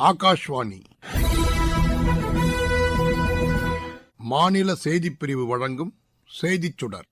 ஆகாஷ்வாணி. மாநில செய்தி பிரிவு வழங்கும் செய்திச் சுடர்.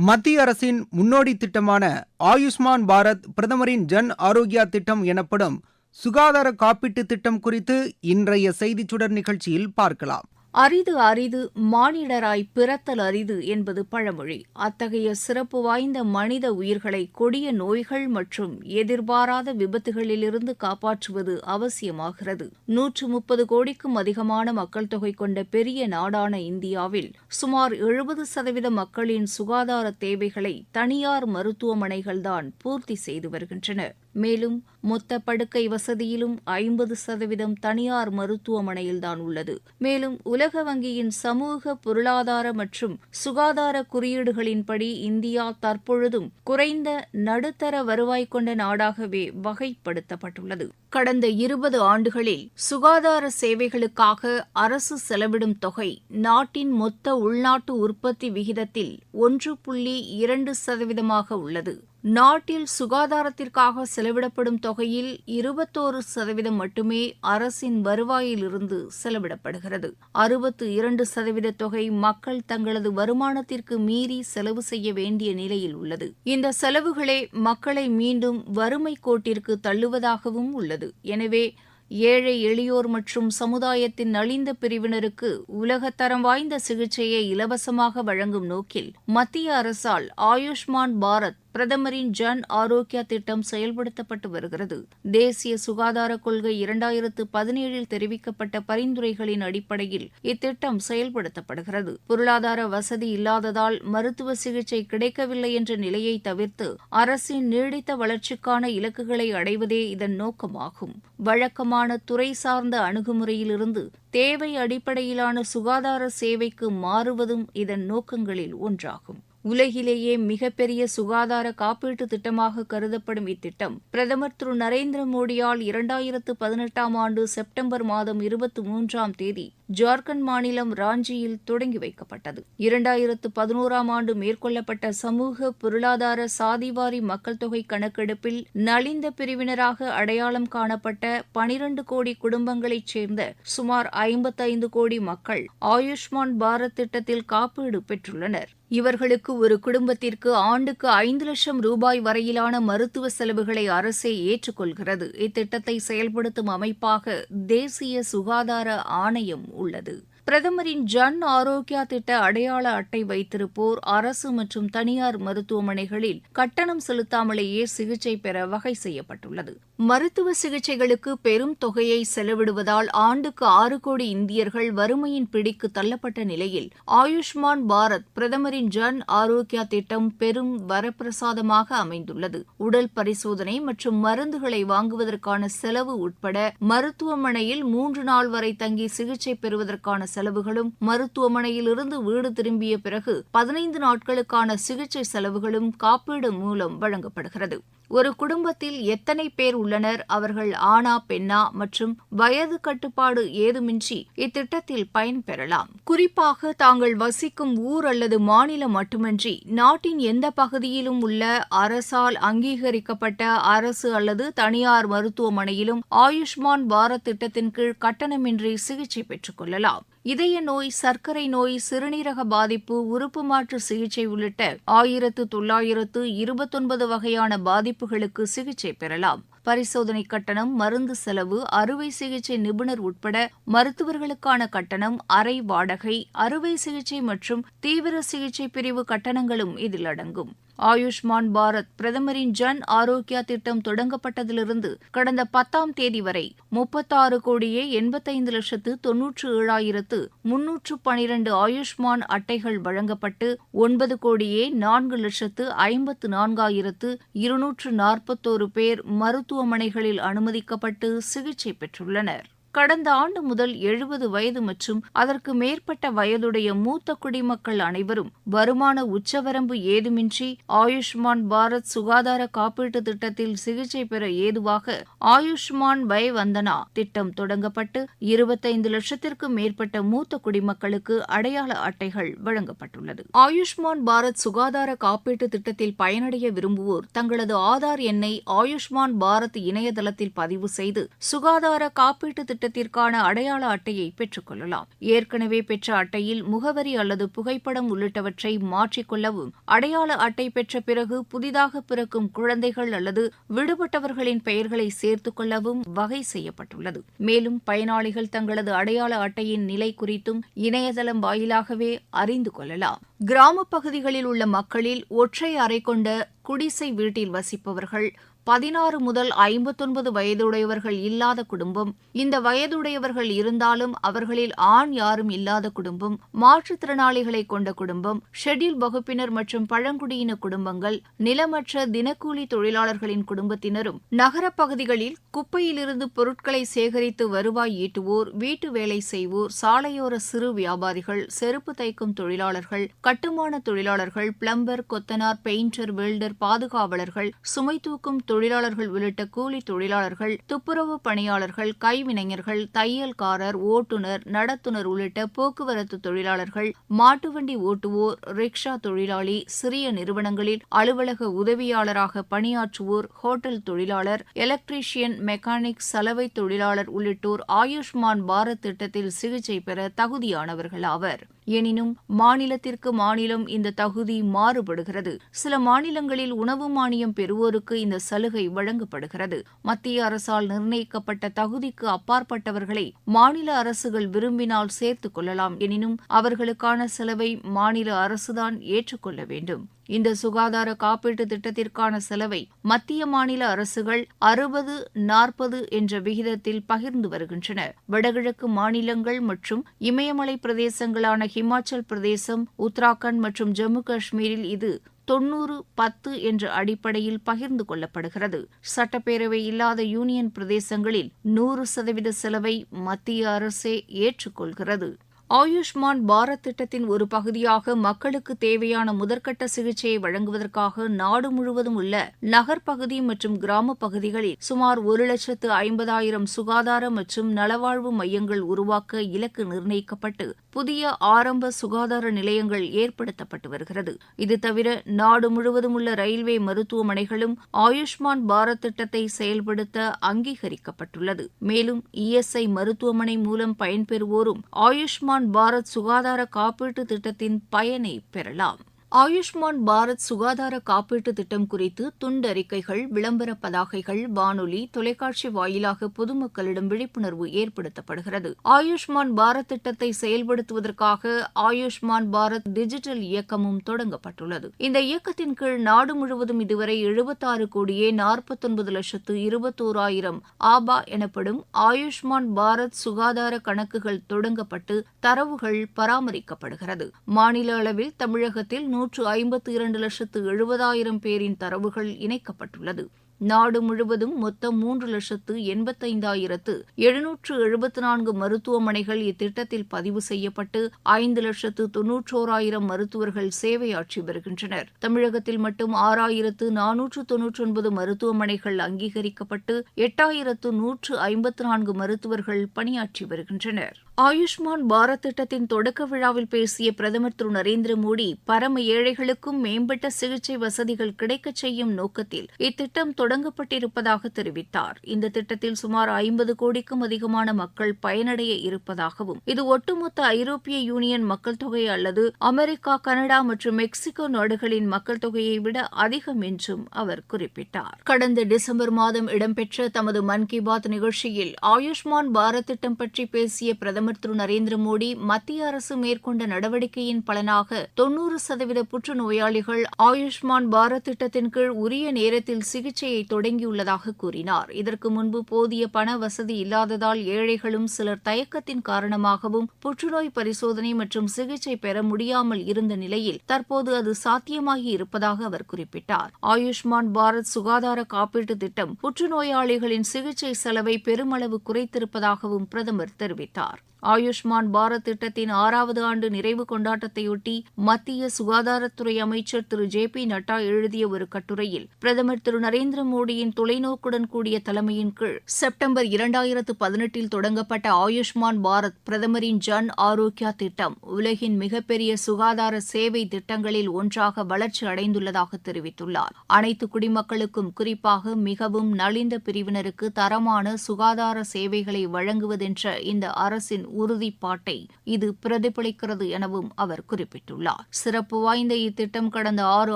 மத்திய அரசின் முன்னோடி திட்டமான ஆயுஷ்மான் பாரத் பிரதமரின் ஜன் ஆரோக்கியா திட்டம் எனப்படும் சுகாதார காப்பீட்டு திட்டம் குறித்து இன்றைய செய்திச் சுடர் நிகழ்ச்சியில் பார்க்கலாம். அரிது அரிது மானிடராய் பிறத்தல் அரிது என்பது பழமொழி. அத்தகைய சிறப்பு வாய்ந்த மனித உயிர்களை கொடிய நோய்கள் மற்றும் எதிர்பாராத விபத்துகளிலிருந்து காப்பாற்றுவது அவசியமாகிறது. நூற்று முப்பது கோடிக்கும் அதிகமான மக்கள் தொகை கொண்ட பெரிய நாடான இந்தியாவில் சுமார் எழுபது சதவீத மக்களின் சுகாதார தேவைகளை தனியார் மருத்துவமனைகள்தான் பூர்த்தி செய்து வருகின்றன. மேலும் மொத்த படுக்கை வசதியிலும் ஐம்பது சதவீதம் தனியார் மருத்துவமனையில்தான் உள்ளது. மேலும் உலக வங்கியின் சமூக பொருளாதார மற்றும் சுகாதார குறியீடுகளின்படி இந்தியா தற்பொழுதும் குறைந்த நடுத்தர வருவாய் கொண்ட நாடாகவே வகைப்படுத்தப்பட்டுள்ளது. கடந்த இருபது ஆண்டுகளில் சுகாதார சேவைகளுக்காக அரசு செலவிடும் தொகை நாட்டின் மொத்த உள்நாட்டு உற்பத்தி விகிதத்தில் ஒன்று புள்ளி இரண்டு சதவீதமாக உள்ளது. நாட்டில் சுகாதாரத்திற்காக செலவிடப்படும் தொகையில் இருபத்தோரு சதவீதம் மட்டுமே அரசின் வருவாயிலிருந்து செலவிடப்படுகிறது. அறுபத்து இரண்டு சதவீத தொகை மக்கள் தங்களது வருமானத்திற்கு மீறி செலவு செய்ய வேண்டிய நிலையில் உள்ளது. இந்த செலவுகளே மக்களை மீண்டும் வறுமை கோட்டிற்கு தள்ளுவதாகவும் உள்ளது. எனவே ஏழை எளியோர் மற்றும் சமுதாயத்தின் நலிந்த பிரிவினருக்கு உலகத்தரம் வாய்ந்த சிகிச்சையை இலவசமாக வழங்கும் நோக்கில் மத்திய அரசால் ஆயுஷ்மான் பாரத் பிரதமரின் ஜன் ஆரோக்கியா திட்டம் செயல்படுத்தப்பட்டு வருகிறது. தேசிய சுகாதார கொள்கை இரண்டாயிரத்து பதினேழில் தெரிவிக்கப்பட்ட பரிந்துரைகளின் அடிப்படையில் இத்திட்டம் செயல்படுத்தப்படுகிறது. பொருளாதார வசதி இல்லாததால் மருத்துவ சிகிச்சை கிடைக்கவில்லை என்ற நிலையை தவிர்த்து அரசின் நீடித்த வளர்ச்சிக்கான இலக்குகளை அடைவதே இதன் நோக்கமாகும். வழக்கமான துறை சார்ந்த அணுகுமுறையிலிருந்து தேவை அடிப்படையிலான சுகாதார சேவைக்கு மாறுவதும் இதன் நோக்கங்களில் ஒன்றாகும். உலகிலேயே மிகப்பெரிய சுகாதார காப்பீட்டு திட்டமாக கருதப்படும் இத்திட்டம் பிரதமர் திரு. நரேந்திர மோடியால் இரண்டாயிரத்து பதினெட்டாம் ஆண்டு செப்டம்பர் மாதம் இருபத்தி மூன்றாம் தேதி ஜார்க்கண்ட் மாநிலம் ராஞ்சியில் தொடங்கி வைக்கப்பட்டது. இரண்டாயிரத்து பதினோராம் ஆண்டு மேற்கொள்ளப்பட்ட சமூக பொருளாதார சாதிவாரி மக்கள் தொகை கணக்கெடுப்பில் நலிந்த பிரிவினராக அடையாளம் காணப்பட்ட பனிரண்டு கோடி குடும்பங்களைச் சேர்ந்த சுமார் ஐம்பத்தைந்து கோடி மக்கள் ஆயுஷ்மான் பாரத் திட்டத்தில் காப்பீடு பெற்றுள்ளனர். இவர்களுக்கு ஒரு குடும்பத்திற்கு ஆண்டுக்கு ஐந்து லட்சம் ரூபாய் வரையிலான மருத்துவ செலவுகளை அரசே ஏற்றுக்கொள்கிறது. இத்திட்டத்தை செயல்படுத்தும் அமைப்பாக தேசிய சுகாதார ஆணையம் உள்ளது. பிரதமரின் ஜன் ஆரோக்கியா திட்ட அடையாள அட்டை வைத்திருப்போர் அரசு மற்றும் தனியார் மருத்துவமனைகளில் கட்டணம் செலுத்தாமலேயே சிகிச்சை பெற வகை செய்யப்பட்டுள்ளது. மருத்துவ சிகிச்சைகளுக்கு பெரும் தொகையை செலவிடுவதால் ஆண்டுக்கு ஆறு கோடி இந்தியர்கள் வறுமையின் பிடிக்கு தள்ளப்பட்ட நிலையில் ஆயுஷ்மான் பாரத் பிரதமரின் ஜன் ஆரோக்கியா திட்டம் பெரும் வரப்பிரசாதமாக அமைந்துள்ளது. உடல் பரிசோதனை மற்றும் மருந்துகளை வாங்குவதற்கான செலவு உட்பட மருத்துவமனையில் மூன்று நாள் வரை தங்கி சிகிச்சை பெறுவதற்கான செலவுகளும் மருத்துவமனையிலிருந்து வீடு திரும்பிய பிறகு பதினைந்து நாட்களுக்கான சிகிச்சை செலவுகளும் காப்பீடு மூலம் வழங்கப்படுகிறது. ஒரு குடும்பத்தில் எத்தனை பேர் உள்ளனர்? அவர்கள் ஆணா பெண்ணா? மற்றும் வயது கட்டுப்பாடு ஏதுமின்றி இத்திட்டத்தில் பயன்பெறலாம் குறிப்பாக தாங்கள் வசிக்கும் ஊர் அல்லது மாநிலம் மட்டுமின்றி நாட்டின் எந்த பகுதியிலும் உள்ள அரசால் அங்கீகரிக்கப்பட்ட அரசு அல்லது தனியார் மருத்துவமனையிலும் ஆயுஷ்மான் பாரத் திட்டத்தின் கீழ் கட்டணமின்றி சிகிச்சை பெற்றுக் கொள்ளலாம். இதய நோய் சர்க்கரை நோய் சிறுநீரக பாதிப்பு உறுப்பு மாற்று சிகிச்சை உள்ளிட்ட ஆயிரத்து தொள்ளாயிரத்து இருபத்தொன்பது வகையான பாதிப்புகளுக்கு சிகிச்சை பெறலாம். பரிசோதனை கட்டணம் மருந்து செலவு அறுவை சிகிச்சை நிபுணர் உட்பட மருத்துவர்களுக்கான கட்டணம் அறை வாடகை அறுவை சிகிச்சை மற்றும் தீவிர சிகிச்சை பிரிவு கட்டணங்களும் இதில் அடங்கும். ஆயுஷ்மான் பாரத் பிரதமரின் ஜன் ஆரோக்கியா திட்டம் தொடங்கப்பட்டதிலிருந்து கடந்த பத்தாம் தேதி வரை முப்பத்தாறு கோடியே எண்பத்தைந்து லட்சத்து தொன்னூற்று ஏழாயிரத்து முன்னூற்று பனிரண்டு ஆயுஷ்மான் அட்டைகள் வழங்கப்பட்டு ஒன்பது கோடியே நான்கு லட்சத்து ஐம்பத்து நான்காயிரத்து இருநூற்று நாற்பத்தோரு பேர் மருத்துவமனைகளில் அனுமதிக்கப்பட்டு சிகிச்சை பெற்றுள்ளனர். கடந்த ஆண்டு முதல் எழுபது வயது மற்றும் அதற்கு மேற்பட்ட வயதுடைய மூத்த குடிமக்கள் அனைவரும் வருமான உச்சவரம்பு ஏதுமின்றி ஆயுஷ்மான் பாரத் சுகாதார காப்பீட்டு திட்டத்தில் சிகிச்சை பெற ஏதுவாக ஆயுஷ்மான் வய வந்தனா திட்டம் தொடங்கப்பட்டு இருபத்தைந்து லட்சத்திற்கும் மேற்பட்ட மூத்த குடிமக்களுக்கு அடையாள அட்டைகள் வழங்கப்பட்டுள்ளது. ஆயுஷ்மான் பாரத் சுகாதார காப்பீட்டு திட்டத்தில் பயனடைய விரும்புவோர் தங்களது ஆதார் எண்ணை ஆயுஷ்மான் பாரத் இணையதளத்தில் பதிவு செய்து சுகாதார காப்பீட்டு திட்டத்திற்கான அடையாள அட்டையை பெற்றுக் கொள்ளலாம். ஏற்கனவே பெற்ற அட்டையில் முகவரி அல்லது புகைப்படம் உள்ளிட்டவற்றை மாற்றிக்கொள்ளவும் அடையாள அட்டை பெற்ற பிறகு புதிதாக பிறக்கும் குழந்தைகள் அல்லது விடுபட்டவர்களின் பெயர்களை சேர்த்துக் கொள்ளவும் வகை செய்யப்பட்டுள்ளது. மேலும் பயனாளிகள் தங்களது அடையாள அட்டையின் நிலை குறித்தும் இணையதளம் வாயிலாகவே அறிந்து கொள்ளலாம். கிராமப் பகுதிகளில் உள்ள மக்களில் ஒற்றை அறை கொண்ட குடிசை வீட்டில் வசிப்பவர்கள் பதினாறு முதல் ஐம்பத்தொன்பது வயதுடையவர்கள் இல்லாத குடும்பம். இந்த வயதுடையவர்கள் இருந்தாலும் அவர்களில் ஆண் யாரும் இல்லாத குடும்பம். மாற்றுத்திறனாளிகளை கொண்ட குடும்பம். ஷெட்யூல் வகுப்பினர் மற்றும் பழங்குடியின குடும்பங்கள். நிலமற்ற தினக்கூலி தொழிலாளர்களின் குடும்பத்தினரும் நகரப் பகுதிகளில் குப்பையிலிருந்து பொருட்களை சேகரித்து வருவாய் ஈட்டுவோர் வீட்டு வேலை செய்வோர் சாலையோர சிறு வியாபாரிகள் செருப்பு தைக்கும் தொழிலாளர்கள் கட்டுமான தொழிலாளர்கள் பிளம்பர் கொத்தனார் பெயிண்டர் வெல்டர் பாதுகாவலர்கள் சுமை தூக்கும் தொழிலாளர்கள் உள்ளிட்ட கூலி தொழிலாளர்கள் துப்புரவு பணியாளர்கள் கைவினைஞர்கள் தையல்காரர் ஓட்டுநர் நடத்துனர் உள்ளிட்ட போக்குவரத்து தொழிலாளர்கள் மாட்டுவண்டி ஓட்டுவோர் ரிக்ஷா தொழிலாளி சிறிய நிறுவனங்களில் அலுவலக உதவியாளராக பணியாற்றுவோர் ஹோட்டல் தொழிலாளர் எலக்ட்ரீஷியன் மெக்கானிக் சலவை தொழிலாளர் உள்ளிட்டோர் ஆயுஷ்மான் பாரத் திட்டத்தில் சிகிச்சை பெற தகுதியானவர்கள் ஆவர். எனினும் மாநிலத்திற்கு மாநிலம் இந்த தகுதி மாறுபடுகிறது. சில மாநிலங்களில் உணவு மானியம் பெறுவோருக்கு இந்த சலுகை வழங்கப்படுகிறது. மத்திய அரசால் நிர்ணயிக்கப்பட்ட தகுதிக்கு அப்பாற்பட்டவர்களை மாநில அரசுகள் விரும்பினால் சேர்த்துக் கொள்ளலாம். எனினும் அவர்களுக்கான செலவை மாநில அரசுதான் ஏற்றுக்கொள்ள வேண்டும். இந்த சுகாதார காப்பீட்டு திட்டத்திற்கான செலவை மத்திய மாநில அரசுகள் அறுபது நாற்பது என்ற விகிதத்தில் பகிர்ந்து வருகின்றன. வடகிழக்கு மாநிலங்கள் மற்றும் இமயமலை பிரதேசங்களான ஹிமாச்சல் பிரதேசம் உத்தராகண்ட் மற்றும் ஜம்மு காஷ்மீரில் இது தொன்னூறு பத்து என்ற அடிப்படையில் பகிர்ந்து கொள்ளப்படுகிறது. சட்டப்பேரவை இல்லாத யூனியன் பிரதேசங்களில் நூறு சதவீத செலவை மத்திய அரசே ஏற்றுக்கொள்கிறது. ஆயுஷ்மான் பாரத் திட்டத்தின் ஒரு பகுதியாக மக்களுக்கு தேவையான முதற்கட்ட சிகிச்சையை வழங்குவதற்காக நாடு முழுவதும் உள்ள நகர்ப்பகுதி மற்றும் கிராமப் பகுதிகளில் சுமார் ஒரு லட்சத்து ஐம்பதாயிரம் சுகாதார மற்றும் நலவாழ்வு மையங்கள் உருவாக்க இலக்கு நிர்ணயிக்கப்பட்டு புதிய ஆரம்ப சுகாதார நிலையங்கள் ஏற்படுத்தப்பட்டு வருகிறது. இது தவிர நாடு முழுவதும் உள்ள ரயில்வே மருத்துவமனைகளும் ஆயுஷ்மான் பாரத் திட்டத்தை செயல்படுத்த அங்கீகரிக்கப்பட்டுள்ளது. மேலும் இஎஸ்ஐ மருத்துவமனை மூலம் பயன்பெறுவோரும் ஆயுஷ்மான் பாரத் சுகாதார காப்பீட்டு திட்டத்தின் பயனை பெறலாம். ஆயுஷ்மான் பாரத் சுகாதார காப்பீட்டு திட்டம் குறித்து துண்டறிக்கைகள் விளம்பர பதாகைகள் வானொலி தொலைக்காட்சி வாயிலாக பொதுமக்களிடம் விழிப்புணர்வு ஏற்படுத்தப்படுகிறது. ஆயுஷ்மான் பாரத் திட்டத்தை செயல்படுத்துவதற்காக ஆயுஷ்மான் பாரத் டிஜிட்டல் இயக்கமும் தொடங்கப்பட்டுள்ளது. இந்த இயக்கத்தின் கீழ் நாடு முழுவதும் இதுவரை எழுபத்தாறு கோடியே நாற்பத்தொன்பது லட்சத்து இருபத்தோராயிரம் ஆபா எனப்படும் ஆயுஷ்மான் பாரத் சுகாதார கணக்குகள் தொடங்கப்பட்டு தரவுகள் பராமரிக்கப்படுகிறது. மாநில அளவில் தமிழகத்தில் நூற்று ஐம்பத்தி இரண்டு லட்சத்து எழுபதாயிரம் பேரின் தரவுகள் இணைக்கப்பட்டுள்ளது. நாடு முழுவதும் மொத்தம் மூன்று லட்சத்து எண்பத்தைந்தாயிரத்து எழுநூற்று எழுபத்து நான்கு மருத்துவமனைகள் இத்திட்டத்தில் பதிவு செய்யப்பட்டு ஐந்து லட்சத்து தொன்னூற்றோராயிரம் மருத்துவர்கள் சேவையாற்றி வருகின்றனர். தமிழகத்தில் மட்டும் ஆறாயிரத்து நானூற்று தொன்னூற்றொன்பது மருத்துவமனைகள் அங்கீகரிக்கப்பட்டு எட்டாயிரத்து நூற்று ஐம்பத்து நான்கு மருத்துவர்கள் பணியாற்றி வருகின்றனர். ஆயுஷ்மான் பாரத் திட்டத்தின் தொடக்க விழாவில் பேசிய பிரதமர் திரு நரேந்திர மோடி பரம ஏழைகளுக்கும் மேம்பட்ட சிகிச்சை வசதிகள் கிடைக்கச் செய்யும் நோக்கத்தில் இத்திட்டம் தொடங்கப்பட்டிருப்பதாக தெரிவித்தார். இந்த திட்டத்தில் சுமார் ஐம்பது கோடிக்கும் அதிகமான மக்கள் பயனடைய இருப்பதாகவும் இது ஒட்டுமொத்த ஐரோப்பிய யூனியன் மக்கள் தொகை அல்லது அமெரிக்கா கனடா மற்றும் மெக்சிகோ நாடுகளின் மக்கள் தொகையை விட அதிகம் என்றும் அவர் குறிப்பிட்டார். கடந்த டிசம்பர் மாதம் இடம்பெற்ற தமது மன் கி பாத் நிகழ்ச்சியில் ஆயுஷ்மான் பாரத் திட்டம் பற்றி பேசிய பிரதமர் பிரதமர் திரு நரேந்திர மோடி மத்திய அரசு மேற்கொண்ட நடவடிக்கையின் பலனாக தொன்னூறு சதவீத புற்றுநோயாளிகள் ஆயுஷ்மான் பாரத் திட்டத்தின் கீழ் உரிய நேரத்தில் சிகிச்சையை தொடங்கியுள்ளதாக கூறினார். இதற்கு முன்பு போதிய பண வசதி இல்லாததால் ஏழைகளும் சிலர் தயக்கத்தின் காரணமாகவும் புற்றுநோய் பரிசோதனை மற்றும் சிகிச்சை பெற முடியாமல் இருந்த நிலையில் தற்போது அது சாத்தியமாகி இருப்பதாக அவர் குறிப்பிட்டார். ஆயுஷ்மான் பாரத் சுகாதார காப்பீட்டு திட்டம் புற்றுநோயாளிகளின் சிகிச்சை செலவை பெருமளவு குறைத்திருப்பதாகவும் பிரதமர் தெரிவித்தார். ஆயுஷ்மான் பாரத் திட்டத்தின் ஆறாவது ஆண்டு நிறைவு கொண்டாட்டத்தையொட்டி மத்திய சுகாதாரத்துறை அமைச்சர் திரு. ஜே. பி. நட்டா எழுதிய ஒரு கட்டுரையில் பிரதமர் திரு. நரேந்திர மோடியின் தொலைநோக்குடன் கூடிய தலைமையின் கீழ் செப்டம்பர் இரண்டாயிரத்து பதினெட்டில் தொடங்கப்பட்ட ஆயுஷ்மான் பாரத் பிரதமரின் ஜன் ஆரோக்கியா திட்டம் உலகின் மிகப்பெரிய சுகாதார சேவை திட்டங்களில் ஒன்றாக வளர்ச்சி அடைந்துள்ளதாக தெரிவித்துள்ளார். அனைத்து குடிமக்களுக்கும் குறிப்பாக மிகவும் நலிந்த பிரிவினருக்கு தரமான சுகாதார சேவைகளை வழங்குவதென்ற இந்த அரசின் உறுதிப்பாட்டை இது பிரதிபலிக்கிறது எனவும் அவர் குறிப்பிட்டுள்ளார். சிறப்பு வாய்ந்த இத்திட்டம் கடந்த ஆறு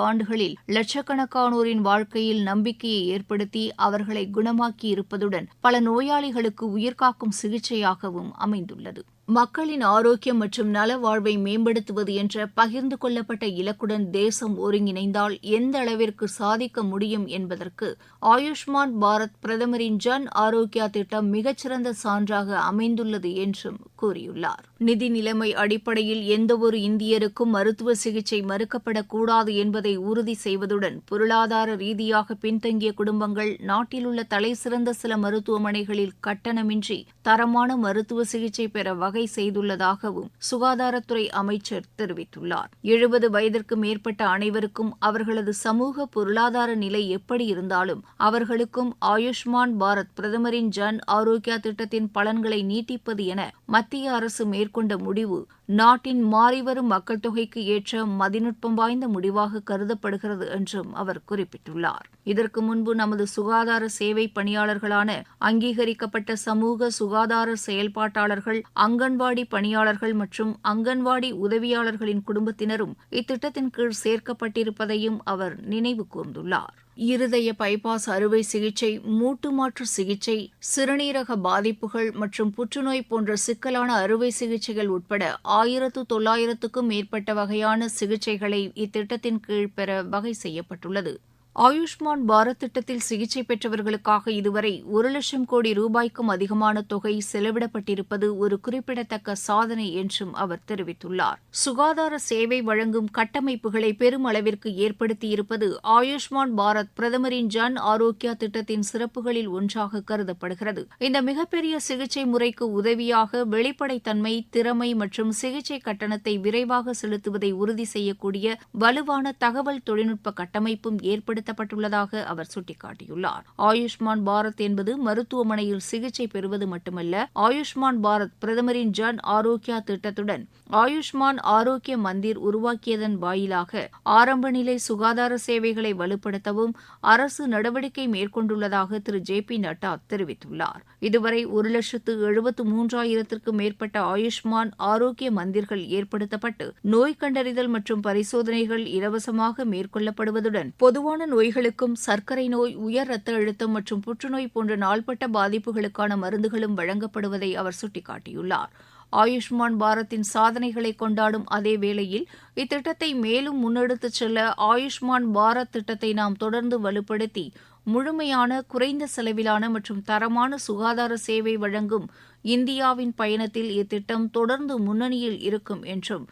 ஆண்டுகளில் லட்சக்கணக்கானோரின் வாழ்க்கையில் நம்பிக்கையை ஏற்படுத்தி அவர்களை குணமாக்கி இருப்பதுடன் பல நோயாளிகளுக்கு உயிர்காக்கும் சிகிச்சையாகவும் அமைந்துள்ளது. மக்களின் ஆரோக்கியம் மற்றும் நல வாழ்வை மேம்படுத்துவது என்ற பகிர்ந்து கொள்ளப்பட்ட இலக்குடன் தேசம் ஒருங்கிணைந்தால் எந்த அளவிற்கு சாதிக்க முடியும் என்பதற்கு ஆயுஷ்மான் பாரத் பிரதமரின் ஜன் ஆரோக்கியா திட்டம் மிகச்சிறந்த சான்றாக அமைந்துள்ளது என்றும் கூறியுள்ளார். நிதி நிலைமை அடிப்படையில் எந்தவொரு இந்தியருக்கும் மருத்துவ சிகிச்சை மறுக்கப்படக்கூடாது என்பதை உறுதி செய்வதுடன் பொருளாதார ரீதியாக பின்தங்கிய குடும்பங்கள் நாட்டில் உள்ள தலைசிறந்த சில மருத்துவமனைகளில் கட்டணமின்றி தரமான மருத்துவ சிகிச்சை பெற வகை செய்துள்ளதாகவும் சுகாதாரத்துறை அமைச்சர் தெரிவித்துள்ளார். எழுபது வயதிற்கு மேற்பட்ட அனைவருக்கும் அவர்களது சமூக பொருளாதார நிலை எப்படி இருந்தாலும் அவர்களுக்கும் ஆயுஷ்மான் பாரத் பிரதமரின் ஜன் ஆரோக்கியா திட்டத்தின் பலன்களை நீட்டிப்பது என மத்திய அரசு மேற்கொண்ட மேற்கொண்ட முடிவு நாட்டின் மாறிவரும் மக்கள் தொகைக்கு ஏற்ற மதிநுட்பம் வாய்ந்த முடிவாக கருதப்படுகிறது என்றும் அவர் குறிப்பிட்டுள்ளார். இதற்கு முன்பு நமது சுகாதார சேவை பணியாளர்களான அங்கீகரிக்கப்பட்ட சமூக சுகாதார செயல்பாட்டாளர்கள் அங்கன்வாடி பணியாளர்கள் மற்றும் அங்கன்வாடி உதவியாளர்களின் குடும்பத்தினரும் இத்திட்டத்தின் கீழ் சேர்க்கப்பட்டிருப்பதையும் அவர் நினைவு கூர்ந்துள்ளார். இருதய பைபாஸ் அறுவை சிகிச்சை மூட்டு மாற்று சிகிச்சை சிறுநீரக பாதிப்புகள் மற்றும் புற்றுநோய் போன்ற சிக்கலான அறுவை சிகிச்சைகள் உட்பட ஆயிரத்து தொள்ளாயிரத்துக்கும் மேற்பட்ட வகையான சிகிச்சைகளை இத்திட்டத்தின் கீழ் பெற வகை செய்யப்பட்டுள்ளது. ஆயுஷ்மான் பாரத் திட்டத்தில் சிகிச்சை பெற்றவர்களுக்காக இதுவரை ஒரு லட்சம் கோடி ரூபாய்க்கும் அதிகமான தொகை செலவிடப்பட்டிருப்பது ஒரு குறிப்பிடத்தக்க சாதனை என்றும் அவர் தெரிவித்துள்ளார். சுகாதார சேவை வழங்கும் கட்டமைப்புகளை பெருமளவிற்கு ஏற்படுத்தியிருப்பது ஆயுஷ்மான் பாரத் பிரதமரின் ஜன் ஆரோக்கியா திட்டத்தின் சிறப்புகளில் ஒன்றாக கருதப்படுகிறது. இந்த மிகப்பெரிய சிகிச்சை முறைக்கு உதவியாக வெளிப்படைத்தன்மை திறமை மற்றும் சிகிச்சை கட்டணத்தை விரைவாக செலுத்துவதை உறுதி செய்யக்கூடிய வலுவான தகவல் தொழில்நுட்ப கட்டமைப்பும் ஏற்படுத்த ஏற்படுத்தப்பட்டுள்ளதாக அவர் சுட்டிக்காட்டியுள்ளார். ஆயுஷ்மான் பாரத் என்பது மருத்துவமனையில் சிகிச்சை பெறுவது மட்டுமல்ல ஆயுஷ்மான் பாரத் பிரதமரின் ஜன் ஆரோக்கியா திட்டத்துடன் ஆயுஷ்மான் ஆரோக்கிய மந்திர் உருவாக்கியதன் வாயிலாக ஆரம்ப நிலை சுகாதார சேவைகளை வலுப்படுத்தவும் அரசு நடவடிக்கை மேற்கொண்டுள்ளதாக திரு. ஜே. பி. நட்டா தெரிவித்துள்ளார். இதுவரை ஒரு லட்சத்து எழுபத்து மூன்றாயிரத்திற்கும் மேற்பட்ட ஆயுஷ்மான் ஆரோக்கிய மந்திர்கள் ஏற்படுத்தப்பட்டு நோய் கண்டறிதல் மற்றும் பரிசோதனைகள் இலவசமாக மேற்கொள்ளப்படுவதுடன் பொதுவான நோய்களுக்கும் சர்க்கரை நோய் உயர் ரத்த அழுத்தம் மற்றும் புற்றுநோய் போன்ற நாள்பட்ட பாதிப்புகளுக்கான மருந்துகளும் வழங்கப்படுவதை அவர் சுட்டிக்காட்டியுள்ளார். ஆயுஷ்மான் பாரத்தின் சாதனைகளை கொண்டாடும் அதே வேளையில் இத்திட்டத்தை மேலும் முன்னெடுத்துச் செல்ல ஆயுஷ்மான் பாரத் திட்டத்தை நாம் தொடர்ந்து வலுப்படுத்தி முழுமையான குறைந்த செலவிலான மற்றும் தரமான சுகாதார சேவை வழங்கும் இந்தியாவின் பயணத்தில் இத்திட்டம் தொடர்ந்து முன்னணியில் இருக்கும் என்றும்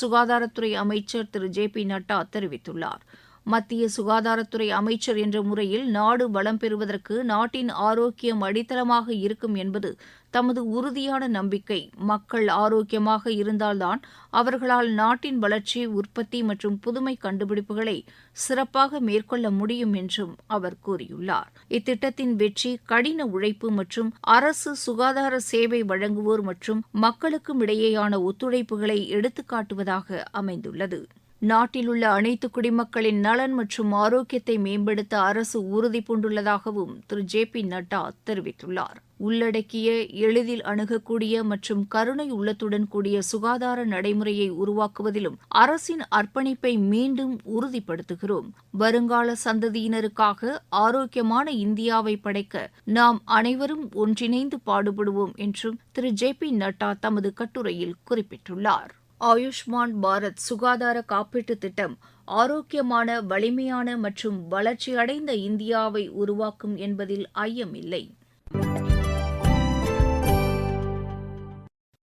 சுகாதாரத்துறை அமைச்சர் திரு ஜே பி நட்டா தெரிவித்துள்ளார். மத்திய சுகாதாரத்துறை அமைச்சர் என்ற முறையில் நாடு வளம் பெறுவதற்கு நாட்டின் ஆரோக்கியம் அடித்தளமாக இருக்கும் என்பது தமது உறுதியான நம்பிக்கை. மக்கள் ஆரோக்கியமாக இருந்தால்தான் அவர்களால் நாட்டின் வளர்ச்சி உற்பத்தி மற்றும் புதுமை கண்டுபிடிப்புகளை சிறப்பாக மேற்கொள்ள முடியும் என்றும் அவர் கூறியுள்ளார். இத்திட்டத்தின் வெற்றி கடின உழைப்பு மற்றும் அரசு சுகாதார சேவை வழங்குவோர் மற்றும் மக்களுக்கும் இடையேயான ஒத்துழைப்புகளை எடுத்துக்காட்டுவதாக அமைந்துள்ளது. நாட்டிலுள்ள அனைத்து குடிமக்களின் நலன் மற்றும் ஆரோக்கியத்தை மேம்படுத்த அரசு உறுதி பூண்டுள்ளதாகவும் திரு. ஜே. பி. நட்டா தெரிவித்துள்ளார். உள்ளடக்கிய எளிதில் அணுகக்கூடிய மற்றும் கருணை உள்ளத்துடன் கூடிய சுகாதார நடைமுறையை உருவாக்குவதிலும் அரசின் அர்ப்பணிப்பை மீண்டும் உறுதிப்படுத்துகிறோம். வருங்கால சந்ததியினருக்காக ஆரோக்கியமான இந்தியாவை படைக்க நாம் அனைவரும் ஒன்றிணைந்து பாடுபடுவோம் என்றும் திரு. ஜே. பி. நட்டா தமது கட்டுரையில் குறிப்பிட்டுள்ளார். ஆயுஷ்மான் பாரத் சுகாதார காப்பீட்டுத் திட்டம் ஆரோக்கியமான வலிமையான மற்றும் வளர்ச்சியடைந்த இந்தியாவை உருவாக்கும் என்பதில் ஐயமில்லை